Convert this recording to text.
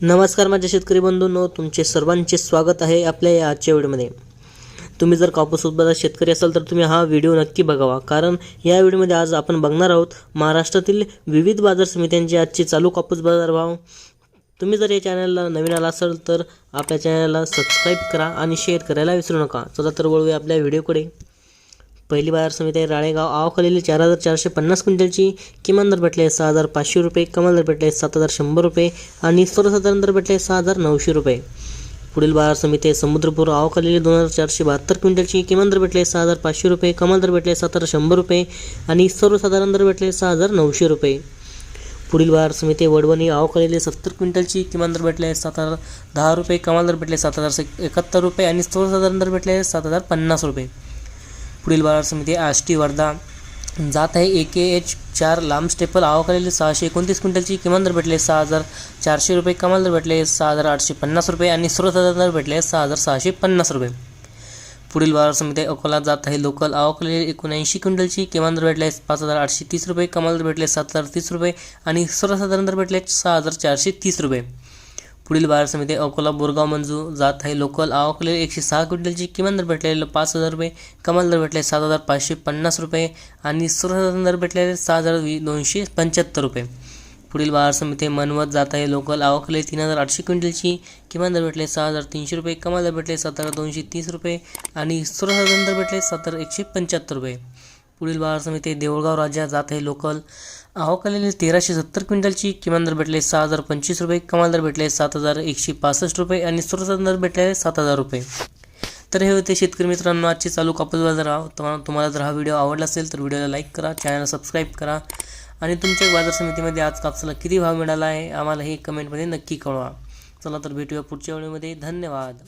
नमस्कार माझ्या शेतकरी बंधूंनो तुमचे सर्वांचे स्वागत आहे आपल्या या आजच्या व्हिडिओमध्ये. तुम्ही जर कापूस उत्पादक शेतकरी असाल तर तुम्ही हा व्हिडिओ नक्की बघावा कारण या व्हिडिओमध्ये आज आपण बघणार आहोत महाराष्ट्रातील विविध बाजार समित्यांचे आजचे चालू कापूस बाजार भाव. तुम्ही जर या चॅनलला नवीन आला असाल तर आपल्या चॅनलला सबस्क्राईब करा आणि शेअर करायला विसरू नका. चला तर वळूया आपल्या व्हिडिओकडे. पहिली बाजार समिती आहे. राळेगाव आवखालील चार हजार चारशे पन्नास क्विंटलची किमान दर भेटले सहा हजार पाचशे रुपये कमाल दर भेटले सात हजार शंभर रुपये आणि सर्वसाधारण दर भेटले सहा हजार नऊशे रुपये. पुढील बाजार समिती आहे. समुद्रपूर आवखालील दोन हजार चारशे बहात्तर क्विंटलची किमान दर भेटले सहा हजार पाचशे रुपये कमाल दर भेटले सात हजार शंभर रुपये आणि सर्वसाधारण दर भेटले सहा हजार नऊशे रुपये. पुढील बाजार समिती वडवणी आवखालीले सत्तर क्विंटलची किमान दर भेटले सात हजार दहा रुपये कमाल दर भेटले सात हजार एकाहत्तर रुपये आणि सर्वसाधारण दर भेटले सात हजार पन्नास रुपये. पुढील बाजार समिती आष्टी वर्धा जात आहे. ए के एच चार लांब स्टेपल आवाखालील सहाशे एकोणतीस क्विंटलची किमान दर भेटले सहा हजार चारशे रुपये कमाल दर भेटले सहा हजार आठशे पन्नास रुपये आणि सर्वसाधारण दर भेटले सहा हजार सहाशे पन्नास रुपये. पुढील बाजार समिती अकोला जात आहे. लोकल आवकलेली एकोणऐंशी क्विंटलची किमान दर भेटले पाच हजार आठशे तीस रुपये कमाल दर भेटले सात हजार तीस रुपये आणि सर्वसाधारण दर भेटले सहा हजार चारशे तीस रुपये. पुढील बाजार समिती अकोला बोरगाव मंजू जात आहे. लोकल अकोले एकशे सहा क्विंटलची किमान दर भेटलेले पाच हजार रुपये कमाल दर भेटले सात हजार पाचशे पन्नास रुपये आणि सर्वसाधारण दर भेटलेले सहा हजार वी दोनशे पंच्याहत्तर रुपये. पुढील बाजार समिती मनवत जात आहे. लोकल आवकले तीन हजार आठशे क्विंटलची किमान दर भेटले सहा हजार तीनशे रुपये कमाल दर भेटले सात हजार दोनशे तीस रुपये आणि सर्वसाधारण दर भेटले सात हजार एकशे पंच्याहत्तर रुपये. पुढील बाजार समिती देऊळगाव राज्यात जात आहे लोकल. आवकालेले तेराशे सत्तर क्विंटलची किमान दर भेटले सहा हजार पंचवीस रुपये कमाल दर भेटले सात हजार एकशे पासष्ट रुपये आणि सर्वसाधारण दर भेटले सात हजार रुपये. तर हे होते शेतकरी मित्रांनो आजचे चालू कापूस बाजार तुम्हाला तुम्हाला जर हा व्हिडिओ आवडला असेल तर व्हिडिओला लाईक करा चॅनलला सबस्क्राईब करा आणि तुमच्या बाजार समितीमध्ये आज कापसाला किती भाव मिळाला आहे आम्हाला हे कमेंटमध्ये नक्की कळवा. चला तर भेटूया पुढच्या वेळेमध्ये धन्यवाद.